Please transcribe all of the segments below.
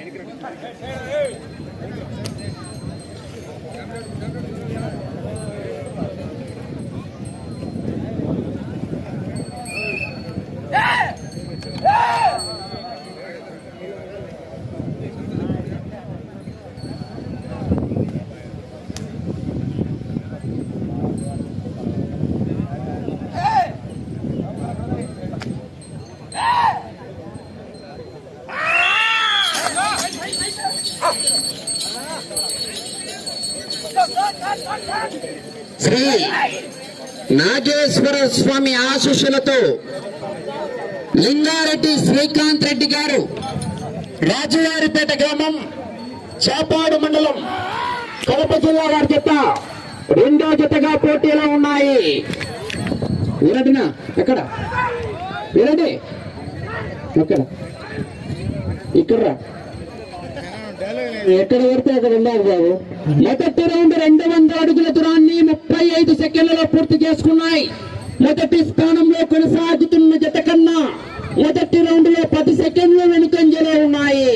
എനിക്ക് శ్రీ నాగేశ్వర స్వామి ఆశీస్సులతో లింగారెడ్డి శ్రీకాంత్ రెడ్డి గారు రాజువారిపేట గ్రామం చేపాడు మండలం కడప జిల్లా వారి జత రెండో జతగా పోటీలో ఉన్నాయి. వినడినా ఎక్కడ? వినండి ఎక్కడ ఇక్కడ ఎక్కడ పడితే అక్కడ ఉండాలి బాబు మొదటి రౌండ్ రెండు వందల అడుగుల దూరాన్ని ముప్పై ఐదు సెకండ్లలో పూర్తి చేసుకున్నాయి. మొదటి స్థానంలో కొనసాగుతున్న జత కన్నా మొదటి రౌండ్లో పది సెకండ్లు వెనుకంజలో ఉన్నాయి.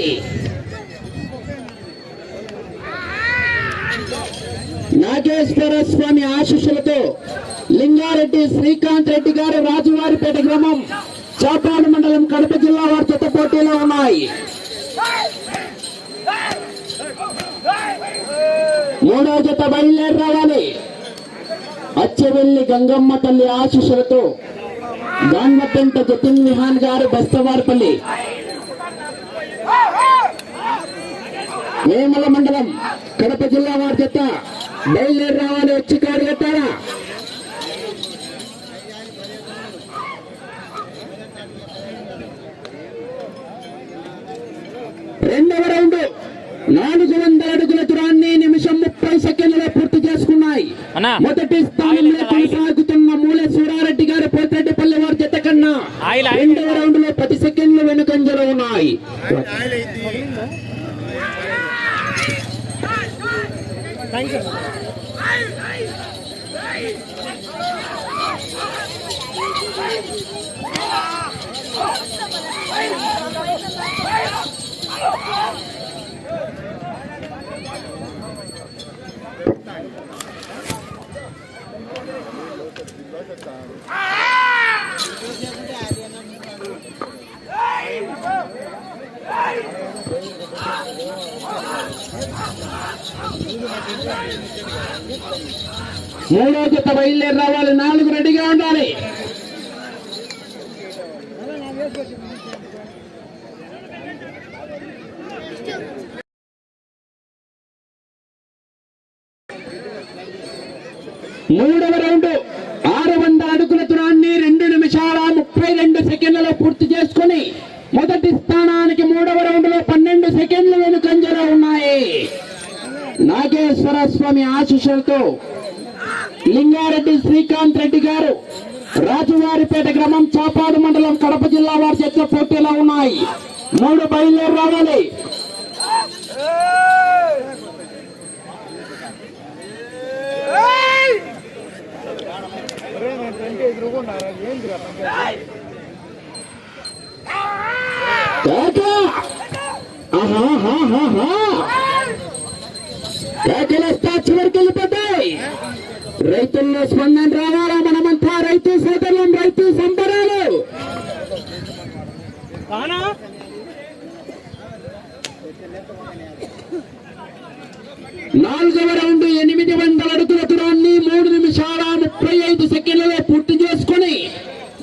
నాగేశ్వర స్వామి ఆశీస్సులతో లింగారెడ్డి శ్రీకాంత్ రెడ్డి గారు రాజువారిపేట గ్రామం చాపాడు మండలం కడప జిల్లా వారి జత పోటీలో ఉన్నాయి. మూడో జత బయలుదేరి రావాలి అచ్చవెల్లి గంగమ్మ తల్లి ఆశీస్సులతో గాన్మపెంట జతిన్ విహాన్ గారు బస్తవారిపల్లి. వేమల మండలం కడప జిల్లా వారి జత బయలుదేరి రావాలి వచ్చి కారు కట్టారా రెండవ రౌండ్ నాలుగు వందల అడుగుల దూరాన్ని నిమిషం ముప్పై సెకండ్లలో పూర్తి చేసుకున్నాయి అన్నా. మొదటి స్థానంలో కొనసాగుతున్న మూల సూరారెడ్డి గారి పోతిరెడ్డిపల్లి వారి జత కన్నా. రెండవ రౌండ్లో పది సెకండ్లు వెనుకంజలో ఉన్నాయి. మూడో జత బయలుదేరి రావాలి. నాలుగు రెడీగా ఉండాలి. మూడవ రౌండ్ ఆరు వందల అడుగుల దూరాన్ని రెండు నిమిషాల ముప్పై రెండు సెకండ్లలో పూర్తి చేసుకొని మొదటి స్థానానికి మూడవ రౌండ్లో పన్నెండు సెకండ్లు వెనుకంజలో ఉన్నాయి. నాగేశ్వర స్వామి ఆశీస్సులతో లింగారెడ్డి శ్రీకాంత్ రెడ్డి గారు రాజువారిపేట గ్రామం చాపాడు మండలం కడప జిల్లా వారి చేతిలో పోటీలో ఉన్నాయి. మూడు బయలుదేరి రావాలి. కేకలేస్తా చివరికి వెళ్ళిపోతాయి. రైతుల్లో స్పందన రావాలా? మనమంతా రైతు సోదరులం రైతు సంబరాలు నాలుగవ రౌండ్ ఎనిమిది వందల అడుగుల దూరాన్ని మూడు నిమిషాల ముప్పై ఐదు సెకండ్లలో పూర్తి చేసుకుని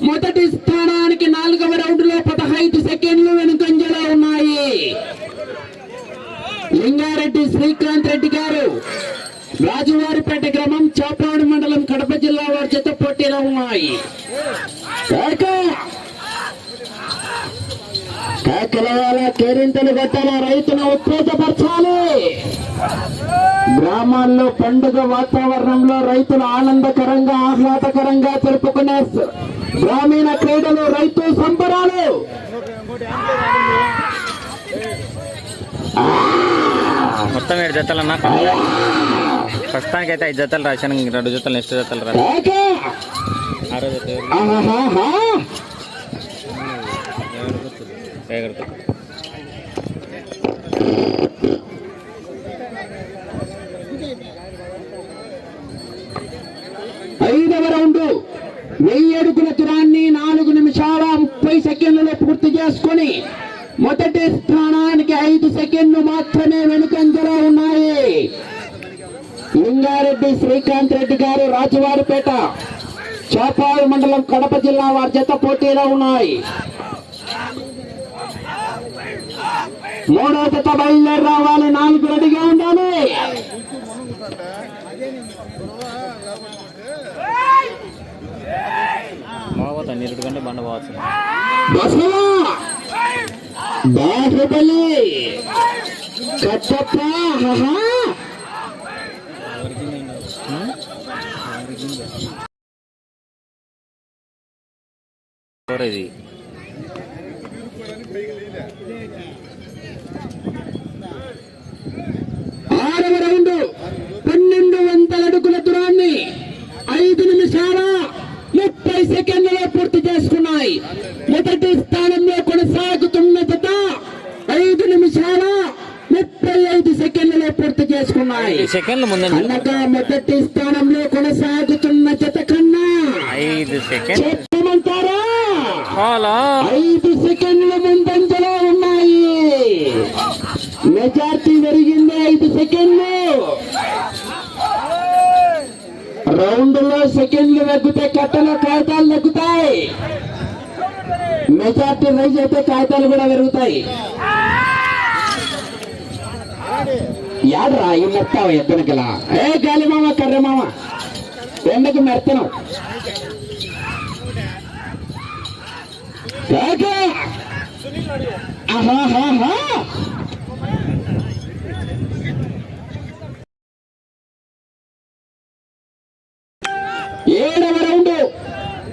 మొదటి స్థానానికి నాలుగవ రౌండ్లో పదహైదు సెకండ్లు వెనుకంజలో ఉన్నాయి. లింగారెడ్డి శ్రీకాంత్ రెడ్డి గారు. రాజువారిపేట గ్రామం చాపాడు మండలం కడప జిల్లా వారి చేత పోటీలో ఉన్నాయి! కేకలవాల కేరింతలు కొట్టాల రైతును ఉత్తేజపరచాలి. గ్రామాల్లో పండుగ వాతావరణంలో రైతులు ఆనందకరంగా ఆహ్లాదకరంగా జరుపుకునే గ్రామీణ క్రీడలు రైతు సంబరాలు. మొత్తం ఏడు జతలు అయితే ఐదు జతలు రాశాను ఇంక రెండు జతలు నెక్స్ట్ జతలు రా కేక! ఆరో జత ఎవరు? ఆహాహా! ఎవరు గుర్తు? పేగడుతు. ఐదవ రౌండ్ వెయ్యి అడుగుల తురాన్ని నాలుగు నిమిషాల ముప్పై సెకండ్లలో పూర్తి చేసుకొని మొదటి స్థానానికి ఐదు సెకండ్లు మాత్రమే వెనుకంజలో ఉన్నాయి లింగారెడ్డి శ్రీకాంత్ రెడ్డి గారు రాజువారిపేట చేపాడు మండలం కడప జిల్లా వారి జత పోటీలో ఉన్నాయి. మూడో జత బయలుదేరి రావాలి నాలుగు రెడీగా ఉండాలి. బండ పోవచ్చు. బాహుబలి కట్టప్ప ఇది ఆరవ రౌండ్ పన్నెండు వందల అడుగుల దూరాన్ని ఐదు నిమిషాల ముప్పై సెకండ్లలో పూర్తి చేసుకున్నాయి. మొదటి స్థానంలో కొనసాగుతున్న జత ఐదు నిమిషాల ముప్పై ఐదు సెకండ్లలో పూర్తి చేసుకున్నాయి. అనగా మొదటి స్థానంలో కొనసాగుతున్న జత కన్నా ఐదు సెకండ్ ఐదు సెకండ్ల ముందంజలో ఉన్నాయి. మెజార్టీ పెరిగింది ఐదు సెకండ్లు. రౌండ్లో సెకండ్లు తగ్గితే కట్టలో కాగితాలు తగ్గుతాయి. మెజార్టీ రైజ్ అయితే కాగితాలు కూడా పెరుగుతాయి. యాడరా ఈ మెత్తావు ఎద్దనకలా ఏ గాలి మామ కర్ర మామ ఎండకు మెత్తనం కాకా ఏడవ రౌండ్.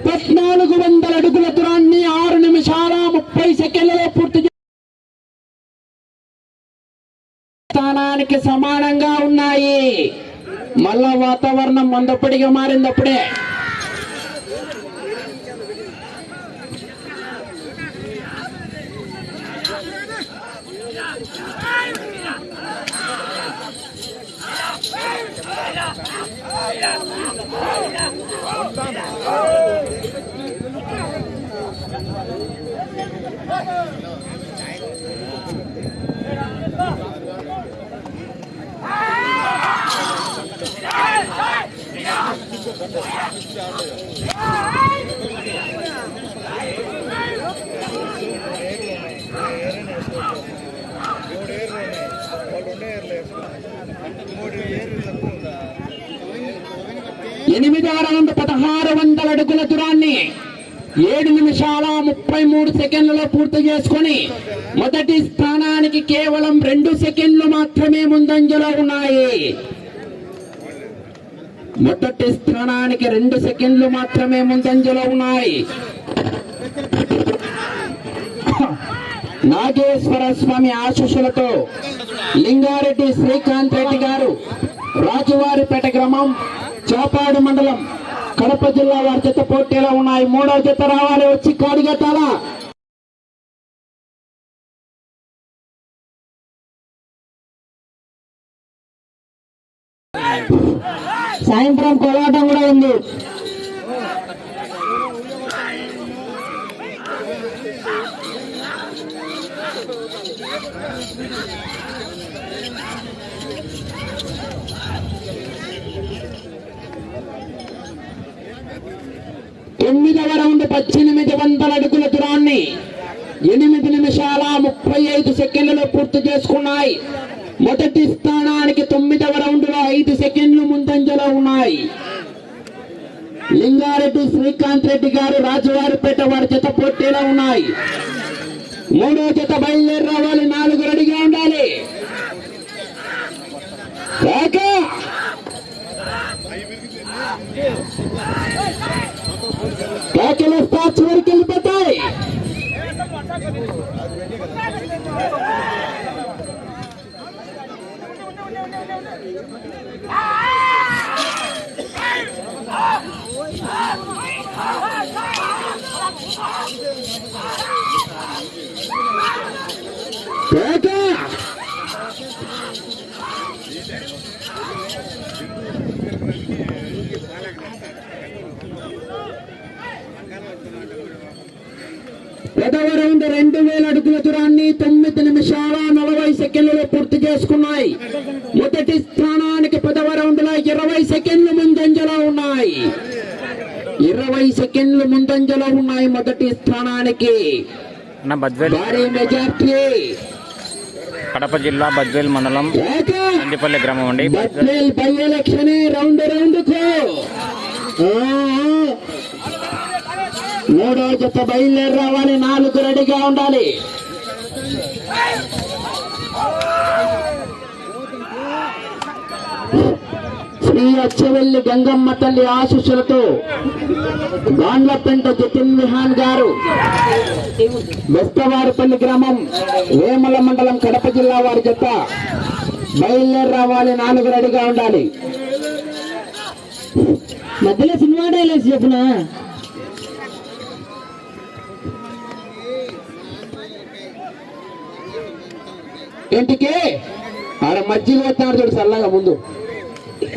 పద్నాలుగు వందల అడుగుల దూరాన్ని ఆరు నిమిషాల ముప్పై సెకండ్లలో పూర్తి స్థానానికి సమానంగా ఉన్నాయి. మళ్ళా వాతావరణం మందప్పటిగా మారిందప్పుడే. ఎనిమిదవ రౌండ్ పదహారు వందల అడుగుల దూరాన్ని ఏడు నిమిషాల ముప్పై మూడు సెకండ్లలో పూర్తి చేసుకొని మొదటి స్థానానికి కేవలం రెండు సెకండ్లు మాత్రమే ముందంజలో ఉన్నాయి. మొదటి స్థానానికి రెండు సెకండ్లు మాత్రమే ముందంజలో ఉన్నాయి. నాగేశ్వర స్వామి ఆశీస్సులతో లింగారెడ్డి శ్రీకాంత్ రెడ్డి గారు రాజువారిపేట గ్రామం చాపాడు మండలం కడప జిల్లా వారి జత పోటీలో ఉన్నాయి. మూడో జత రావాలి. వచ్చి కాడిగట్టాలా? సాయంత్రం కోలాటం కూడా ఉంది. తొమ్మిదవ రౌండ్ పద్దెనిమిది వందల అడుగుల దూరాన్ని ఎనిమిది నిమిషాల ముప్పై ఐదు సెకండ్లలో పూర్తి చేసుకున్నాయి. మొదటి స్థానానికి తొమ్మిదవ రౌండ్లో ఐదు సెకండ్లు ముందంజలో ఉన్నాయి లింగారెడ్డి శ్రీకాంత్ రెడ్డి గారు రాజువారిపేట వారి జత పోటీలో ఉన్నాయి. మూడో జత బయలుదేరి రావాలి నాలుగు రెడీగా ఉండాలి. కాకా కాకిలు వస్తా వెళ్ళిపోతాయి. పదవ రెండు వేల అడుగుల దూరాన్ని తొమ్మిది నిమిషాల నలభై సెకండ్లలో పూర్తి చేసుకున్నాయి. మొదటి ఇరవై సెకండ్లు ముందంజలో ఉన్నాయి. ఇరవై సెకండ్లు ముందంజలో ఉన్నాయి మొదటి స్థానానికి. భారీ మెజార్టీ. కడప జిల్లా బద్వేల్ మండలం ఏక కందిపల్లి గ్రామం అండి. బద్వేల్ బై ఎలక్షన్ రౌండ్ రౌండ్కు మూడో జత బయలుదేరి రావాలి. నాలుగు రెడీగా ఉండాలి. శ్రీ అచ్చవెల్లి గంగమ్మ తల్లి ఆశీస్సులతో గాండ్లపెంట జతిన్ విహాన్ గారు బెస్తవారిపల్లి గ్రామం వేమల మండలం కడప జిల్లా వారి జత బయలుదేరి రావాలి నాలుగు రెడీగా ఉండాలి. మధ్యలో సినిమా డైలాగ్స్ చెప్పిన? ఇంటికి ఆడ మధ్యలో వస్తున్నారు చూడు చల్లగా ముందు.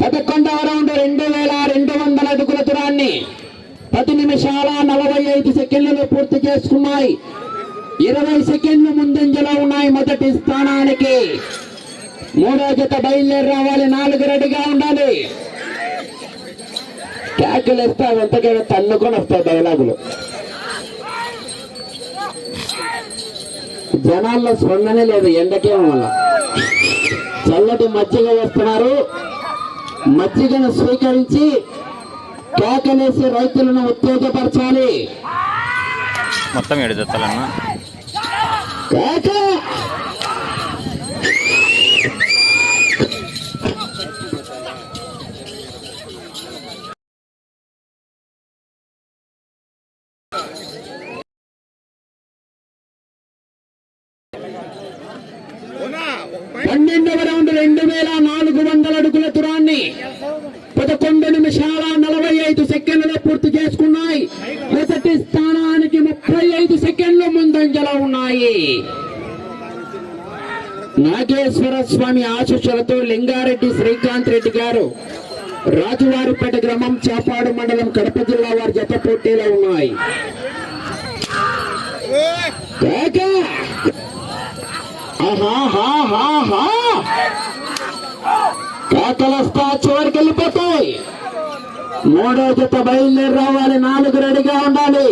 పదకొండవ రౌండ్ రెండు వేల రెండు వందల అడుగుల దూరాన్ని పది నిమిషాల నలభై ఐదు సెకండ్లలో పూర్తి చేసుకున్నాయి. ఇరవై సెకండ్లు ముందంజలో ఉన్నాయి మొదటి స్థానానికి. మూడో జత బయలుదేరి రావాలి నాలుగు రెడీగా ఉండాలి. ట్యాకులు వేస్తే అవి ఎంతకైనా తన్నుకొని వస్తాయి డైలాగులు. జనాల్లో స్పందనే లేదు ఎండకే వల్ల? చల్లటి మజ్జిగ వేస్తున్నారు. మజ్జిగను స్వీకరించి కేకలేసి రైతులను ఉత్తేజపరచాలి. మొత్తం ఏడు జతలన్న. కేక! స్వామి ఆశీస్సులతో లింగారెడ్డి శ్రీకాంత్ రెడ్డి గారు రాజువారిపేట గ్రామం చాపాడు మండలం కడప జిల్లా వారి జత పోటీలో ఉన్నాయి! కేకలొస్తా చివరికి వెళ్ళిపోతాయి మూడో జత బయలుదేరి రావాలి నాలుగు రెడీగా ఉండాలి.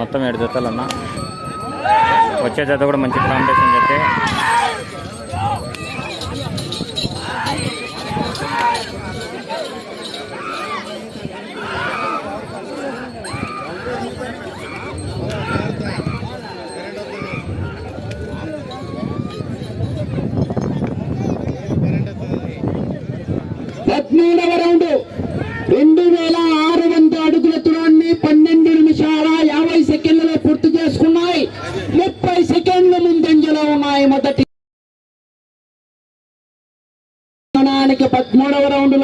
మొత్తం ఏడు జతలన్న వచ్చే జత కూడా మంచి కాంపిటీషన్ జతే పద్మూడవ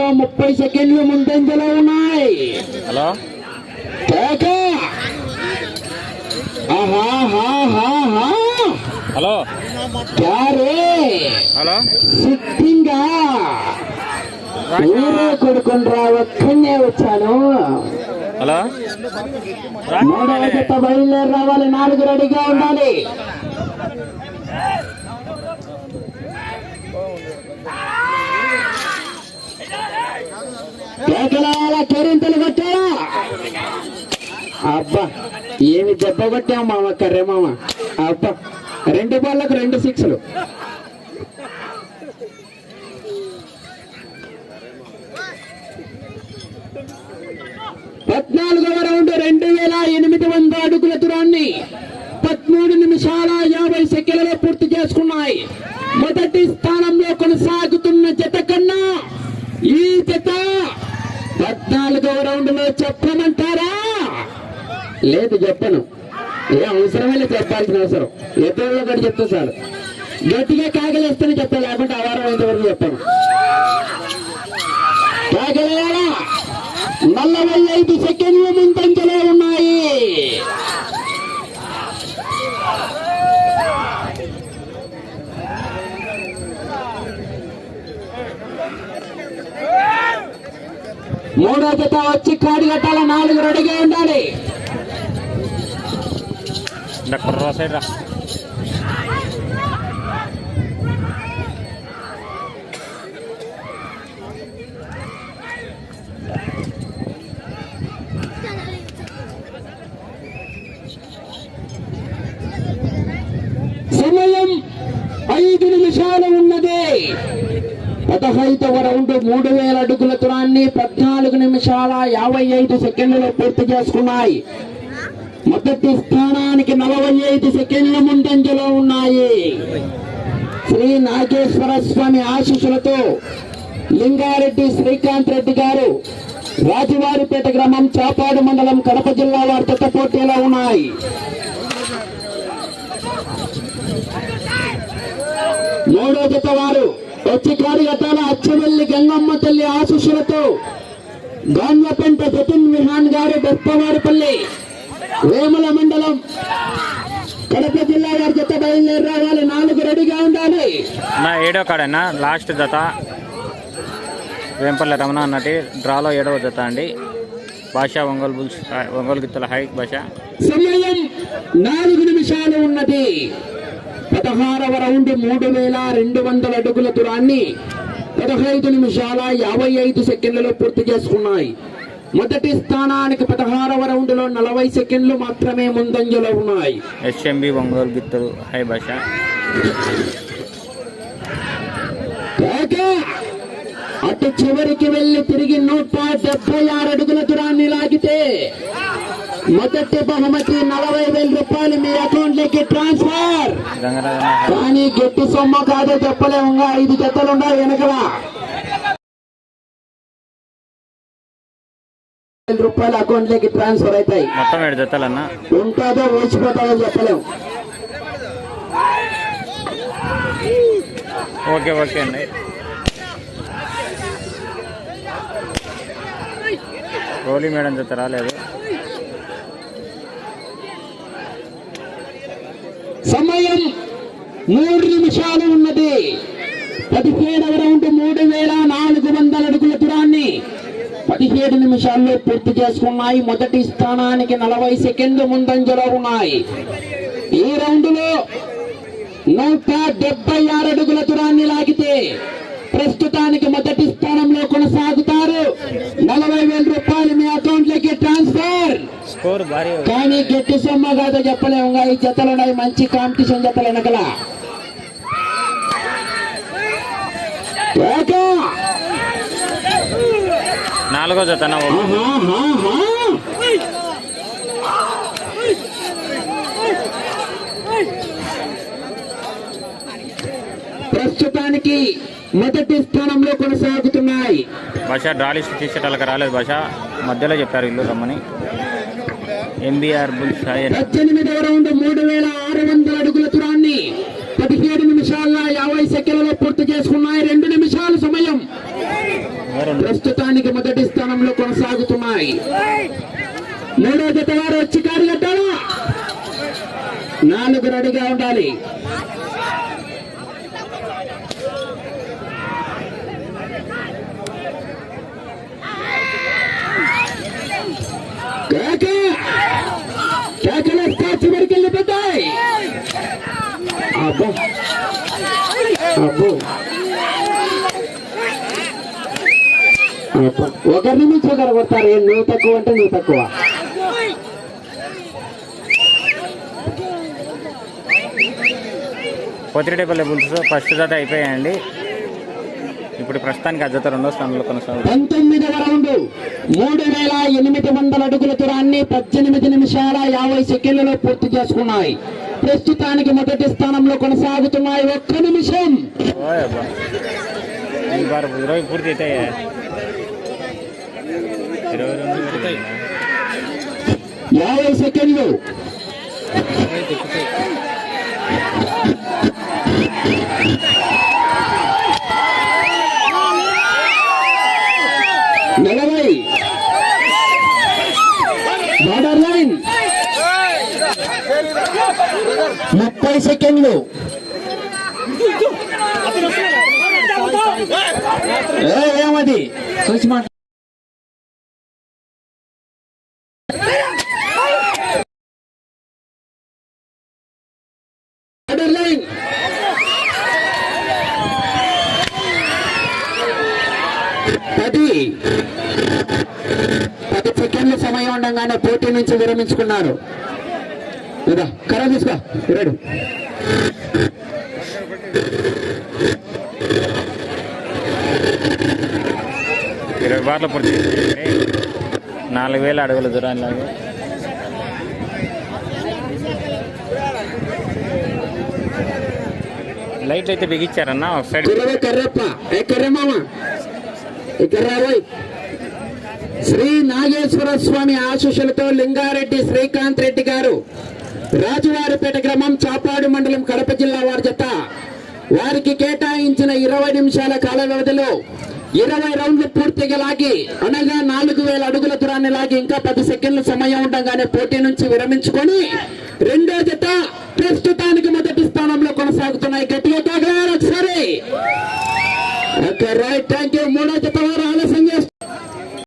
పద్మూడవ రౌండ్లో ముప్పై సెకండ్లు ముందంజలో ఉన్నాయి. హలో! హలో? హలో? సిద్ధింగా ఊరే కొడుకుండ్రా ఒక్కనే వచ్చాను. హలో? మూడవ జత బయలుదేరి రావాలి నాలుగు రెడీగా ఉండాలి. కేకలాల కేరింతలు కొట్టాడా అబ్బా ఏమి దెబ్బ కొట్టాం మామ కర్రే మామ? అబ్బా రెండు బాళ్ళకు రెండు సిక్స్లు. పద్నాలుగవ రౌండ్ రెండు వేల ఎనిమిది వంద అడుగుల దూరాన్ని పదమూడు నిమిషాల యాభై సెకండ్లలో పూర్తి చేసుకున్నాయి. మొదటి స్థానంలో కొనసాగుతున్న జత కన్నా ఈ జత పద్నాలుగవ రౌండ్లో చెప్పమంటారా? లేదు చెప్పను. ఏ అవసరమే లేదు చెప్పాల్సిన అవసరం. ఎప్పుడో ఒకటి చెప్తా చాలు. గట్టిగా కాగలేస్తేనే చెప్తా లేకుంటే ఆ వారం ఇంతవరకు చెప్పాను. కాగలేయాలా నలభై ఐదు సెకండ్లు ముందంజలో ఉన్నాయి. మూడో జత వచ్చి కాడి కట్టాల నాలుగు రెడీగా ఉండాలి. సమయం ఐదు నిమిషాలు ఉన్నది. పదహైదవ రౌండ్ మూడు వేల అడుగుల నిమిషాల యాభై ఐదు సెకండ్లలో పూర్తి చేసుకున్నాయి. మొదటి స్థానానికి నలభై ఐదు సెకండ్ల ముందంజలో ఉన్నాయి. శ్రీ నాగేశ్వర స్వామి ఆశీస్సులతో లింగారెడ్డి శ్రీకాంత్ రెడ్డి గారు రాజువారిపేట గ్రామం చాపాడు మండలం కడప జిల్లా వారి జత పోటీలో ఉన్నాయి. మూడో జత వారు వచ్చి కార్యగతాల అచ్చవెల్లి గంగమ్మ తల్లి ఆశీస్సులతో గాన్యపెంట సతిన్ విహాన్ గారు బెప్పవారిపల్లి వేముల మండలం. కడప జిల్లా వారి జత బయలుదేరి రావాలి నాలుగు రెడీగా ఉండాలి. నా ఏడో కాడన్నా లాస్ట్ జత. వేంపల్లి రమణ అన్నటి డ్రాలో ఏడవ జత అండి. భాష ఒంగోలు బుల్స్ ఒంగోలు గిత్తల హై భాష. సమయం నాలుగు నిమిషాలు ఉన్నది. పదహారవ రౌండ్ మూడు వేల రెండు వందల అడుగుల దూరాన్ని పదహైదు నిమిషాల యాభై ఐదు సెకండ్లలో పూర్తి చేసుకున్నాయి. మొదటి స్థానానికి పదహారవ రౌండ్లో నలభై సెకండ్లు మాత్రమే ముందంజలో ఉన్నాయి. ఎస్ఎంబి ఒంగోలు గిత్తలు హై భాష. అటు చివరికి వెళ్ళి తిరిగి నూట డెబ్బై ఆరు అడుగుల దూరాన్ని లాగితే మొదటి బహుమతి నలభై వేల రూపాయలు మీ అకౌంట్లోకి ట్రాన్స్ఫర్ కానీ గట్టి సొమ్మ కాదో చెప్పలేము. ఇంకా ఐదు జతలు ఉన్నాయి వెనకల వేల రూపాయలు అకౌంట్లోకి ట్రాన్స్ఫర్ అవుతాయి. మొత్తం ఏడు జతలన్నా? ఉంటుందో ఓచిపోతాదో చెప్పలేము. ఓకే ఓకే అండి. గోలీ మేడం జత రాలేదు సమయం మూడు నిమిషాలు ఉన్నది. పదిహేడవ రౌండ్ మూడు వేల నాలుగు వందల అడుగుల దూరాన్ని పదిహేడు నిమిషాల్లో పూర్తి చేసుకున్నాయి. మొదటి స్థానానికి నలభై సెకండ్లు ముందంజలో ఉన్నాయి. ఈ రౌండ్లో నూట డెబ్బై ఆరు అడుగుల దూరాన్ని లాగితే ప్రస్తుతానికి మొదటి స్థానంలో కొనసాగుతారు. నలభై వేల రూపాయలు మీ అకౌంట్లోకి ట్రాన్స్ఫర్ కానీ గట్టి సొమ్మ కాదో చెప్పలేము ఈ జతలు ఉన్నాయి మంచి కాంపిటీషన్ జతలు నాలుగో ఆహా. ప్రస్తుతానికి మొదటి స్థానంలో కొనసాగుతున్నాయి. భాష డ్రాలిస్ట్ తీసేటాలకు రాలేదు భాష. మధ్యలో చెప్పారు ఇల్లు రమ్మని. ఎంబీఆర్ పద్దెనిమిదవ రౌండ్ మూడు వేల ఆరు వందల అడుగుల దూరాన్ని పదిహేడు నిమిషాల యాభై సెకండ్లలో పూర్తి చేసుకున్నాయి. రెండు నిమిషాల సమయం. ప్రస్తుతానికి మొదటి స్థానంలో కొనసాగుతున్నాయి. మూడో జత వారు వచ్చి కార్యగట్టాలా నాలుగు రెడీగా ఉండాలి. చివరికి వెళ్ళిపోతాయి అబ్బో. అబ్బో. ఒకరిని మించి ఒకరు కొడతారు. ఏం నువ్వు తక్కువ అంటే నువ్వు తక్కువ. పొత్తిరెడ్డిపల్లి బుల్స్ ఫస్ట్ జత అయిపోయాయండి. ఇప్పుడు ప్రస్తుతానికి ఆ జత రెండో స్థానంలో కొనసాగుతుంది. పంతొమ్మిదవ రౌండ్ మూడు వేల ఎనిమిది వందల అడుగుల దూరాన్ని పద్దెనిమిది నిమిషాల యాభై సెకండ్లలో పూర్తి చేసుకున్నాయి. ప్రస్తుతానికి మొదటి స్థానంలో కొనసాగుతున్నాయి ఒక్క నిమిషం. పూర్తి అయితే ఇరవై రెండు పెడతాయి యాభై సెకండ్లు. నలభై. బార్డర్ లైన్ ముప్పై సెకండ్లు. ఏమది? చూసి ఉండగానే పోటీ నుంచి విరమించుకున్నారు. కర్ర తీసుకో రెడీ. ఇరవై బార్లు. నాలుగు వేల అడుగుల దూరాన్ని లాగా. లైట్ అయితే బిగించారన్న ఒక శ్రీ నాగేశ్వర స్వామి ఆశీస్సులతో లింగారెడ్డి శ్రీకాంత్ రెడ్డి గారు రాజువారిపేట గ్రామం చాపాడు మండలం కడప జిల్లా వారి జత. వారికి కేటాయించిన ఇరవై నిమిషాల కాల వ్యవధిలో ఇరవై రౌండ్లు పూర్తిగా లాగి అనగా నాలుగు వేల అడుగుల దూరాన్ని లాగి ఇంకా పది సెకండ్ల సమయం ఉండగానే పోటీ నుంచి విరమించుకొని రెండో జత ప్రస్తుతానికి మొదటి స్థానంలో కొనసాగుతున్నాయి. గట్టిగా ఒకసారి. ఓకే రైట్ థ్యాంక్ యూ మూడో జత వారు